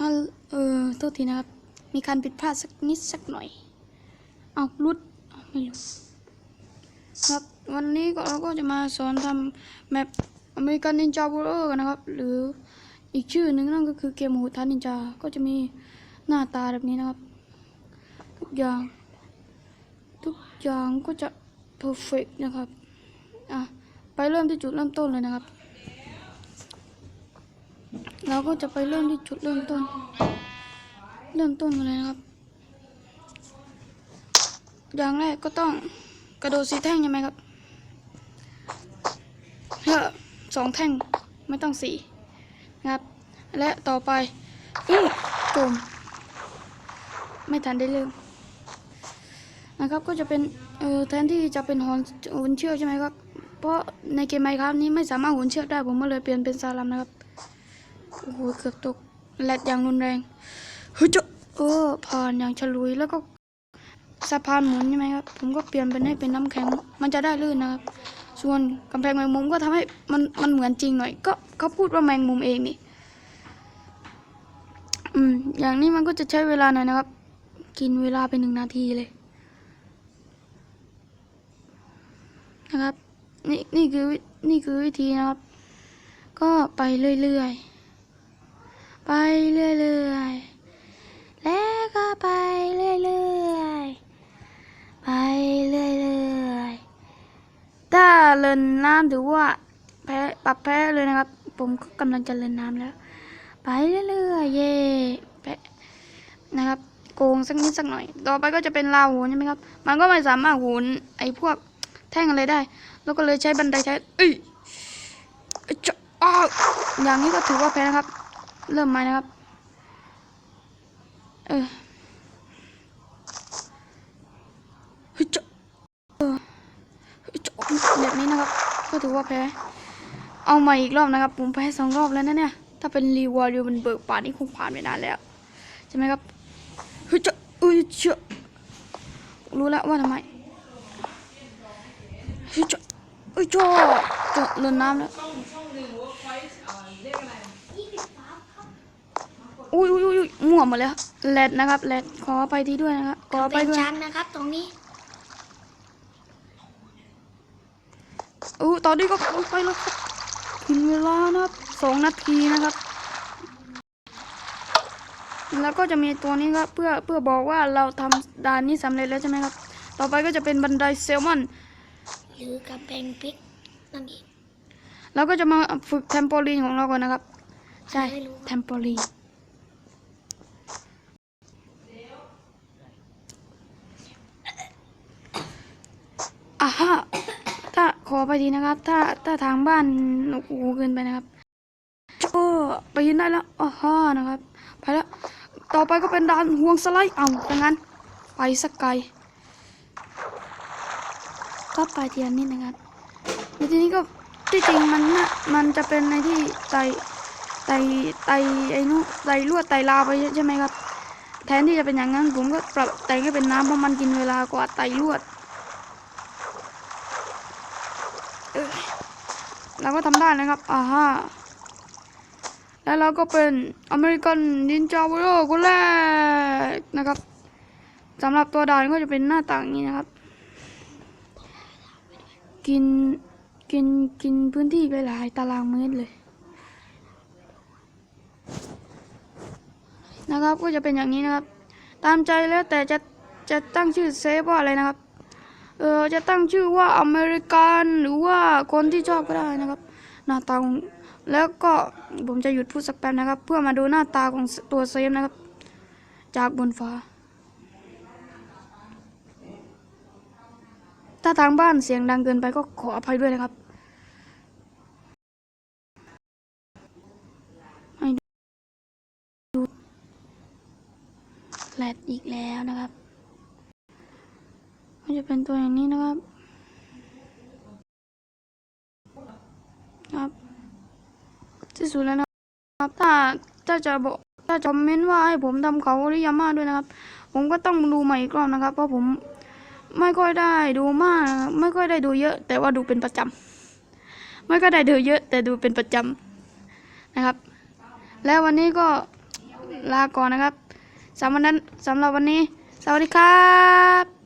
เออโทษทีนะครับ มีการผิดพลาดสักนิดสักหน่อย เอารุดไม่รู้ครับวันนี้ก็เราก็จะมาสอนทำแมปอเมริกันนินจา w ว r ร r กันนะครับ หรืออีกชื่อหนึ่งนั่นก็คือเกมโหดท้านินจา ก็จะมีหน้าตาแบบนี้นะครับ ทุกอย่าง ทุกอย่างก็จะ perfect นะครับ อะ ไปเริ่มที่จุดเริ่มต้นเลยนะครับ เราก็จะไปเริ่มที่จุดเริ่มต้น เริ่มต้นกันเลยนะครับ อย่างแรกก็ต้องกระโดดสีแท่งใช่ไหมครับเพื่อสองแท่งไม่ต้องสีนะครับ และต่อไปอื้อจมไม่ทันได้เริ่มนะครับก็จะเป็นเออแทนที่จะเป็นหอนหนเชือกใช่ไหมครับ เพราะในเกมไมครับนี้ไม่สามารถหนเชือกได้ผมก็เลยเปลี่ยนเป็นซาลัมนะครับ โอ้โหเกือบตกแลดอย่างรุนแรงเฮ้ยเจ้าเออผ่านอย่างฉลุยแล้วก็สะพานหมุนใช่ไหมครับ ผมก็เปลี่ยนเป็นให้เป็นน้ำแข็ง มันจะได้ลื่นนะครับ ส่วนกำแพงแมงมุมก็ทำให้มันมันเหมือนจริงหน่อย ก็เขาพูดว่าแมงมุมเองนี่ อืม อย่างนี้มันก็จะใช้เวลาหน่อยนะครับ กินเวลาไปหนึ่งนาทีเลย นะครับ นี่นี่คือวินี่คือวิธีนะครับ ก็ไปเรื่อยๆ ไปเรื่อยๆ แล้วก็ไปเรื่อยๆ ไปเรื่อยๆ ถ้าเล่นน้ำถือว่าแพ้ปรับแพ้เลยนะครับ ผมก็กำลังจะเล่นน้ำแล้ว ไปเรื่อยๆ เย่แพ้นะครับโกงสักนิดสักหน่อย ต่อไปก็จะเป็นลาวโหนใช่ไหมครับ มันก็ไม่สามารถโหนไอ้พวกแท่งอะไรได้ แล้วก็เลยใช้บันไดใช้เอ้ยเอ้ยจะอ้าวอย่างนี้ก็ถือว่าแพ้นะครับ เริ่มม่นะครับ เออฮ้ยจเออเฮ้ยจแบบนี้นะครับ ก็ถือว่าแพ้ เอาใหม่อีกรอบนะครับ ผมแพ้สองรอบแล้วนะเนี่ย ถ้าเป็นรีวอร์ดมันเบิกป่านนี่คงผ่านไปนานแล้ว ใช่ไหมครับเฮ้ยจะเอ้ยจะรู้แล้วว่าทำไมเฮ้ยจะเอ้ยจะจะเล่นน้ำแล้ว อุ้ยอุ้ยอุ้ยอุ้ยมั่วหมดเลยแลดนะครับแลดขอไปทีด้วยนะครับขอไปเป็นด้วยชั้นนะครับ ตรงนี้อู้ตอนนี้ก็ไปแล้วครับถึงเวลานะครับสองนาทีนะครับ แล้วก็จะมีตัวนี้ครับเพื่อเพื่อบอกว่าเราทำด่านนี้สำเร็จแล้วใช่ไหมครับ ต่อไปก็จะเป็นบันไดเซลมอน หรือกำแพงพริกนั่นเองแล้วก็จะมาฝึกเทมโปลีนของเราก่อนนะครับ ใช่ ไม่รู้เทมโปลีน อะฮะถ้าขอไปทีนะครับ ถ้าถ้าทางบ้านโอ้โหเกินไปนะครับโอ้ไปยินได้แล้วอะฮะนะครับ ไปแล้ว ต่อไปก็เป็นด่านห่วงสไลด์เอาดังนั้น ไปสักไกล ก็ไปเทียนนี่นะครับในที่นี้ก็ที่จริงมันน่ะมันจะเป็นในที่ไตไตไตไอ้นู้ไตลวดไตลาวไปใช่ไหมครับ แทนที่จะเป็นอย่างนั้นผมก็ปรับแต่งให้เป็นน้ำเพราะมันกินเวลากว่าไตลวดเอ้ย เราก็ทำได้นะครับอ่าฮะแล้วเราก็เป็นอเมริกันนินจาวอร์คนแรกนะครับสำหรับตัวด่านก็จะเป็นหน้าต่างนี้นะครับ กินกินกินพื้นที่ไปหลายตารางเมตรเลย นะครับก็จะเป็นอย่างนี้นะครับ ตามใจแล้วแต่จะจะตั้งชื่อเซฟว่าอะไรนะครับ เออจะตั้งชื่อว่าอเมริกันหรือว่าคนที่ชอบก็ได้นะครับ หน้าตาของแล้วก็ผมจะหยุดพูดสักแป๊บนะครับ เพื่อมาดูหน้าตาของตัวเซฟนะครับ จากบนฟ้า ถ้าทางบ้านเสียงดังเกินไปก็ขออภัยด้วยนะครับให้ดูแลดอีกแล้วนะครับ จะเป็นตัวอย่างนี้นะครับ ครับที่สุดแล้วนะครับ ถ้าถ้าจะบอกถ้าจะคอมเมนต์ว่าให้ผมทำเขาหรือยาม่าด้วยนะครับ ผมก็ต้องดูใหม่อีกรอบนะครับ เพราะผมไม่ค่อยได้ดูมาก ไม่ค่อยได้ดูเยอะ แต่ว่าดูเป็นประจำไม่ค่อยได้ดูเยอะ แต่ดูเป็นประจำนะครับ แล้ววันนี้ก็ลาก่อนนะครับสำหรับนั้นสำหรับวันนี้ สวัสดีครับ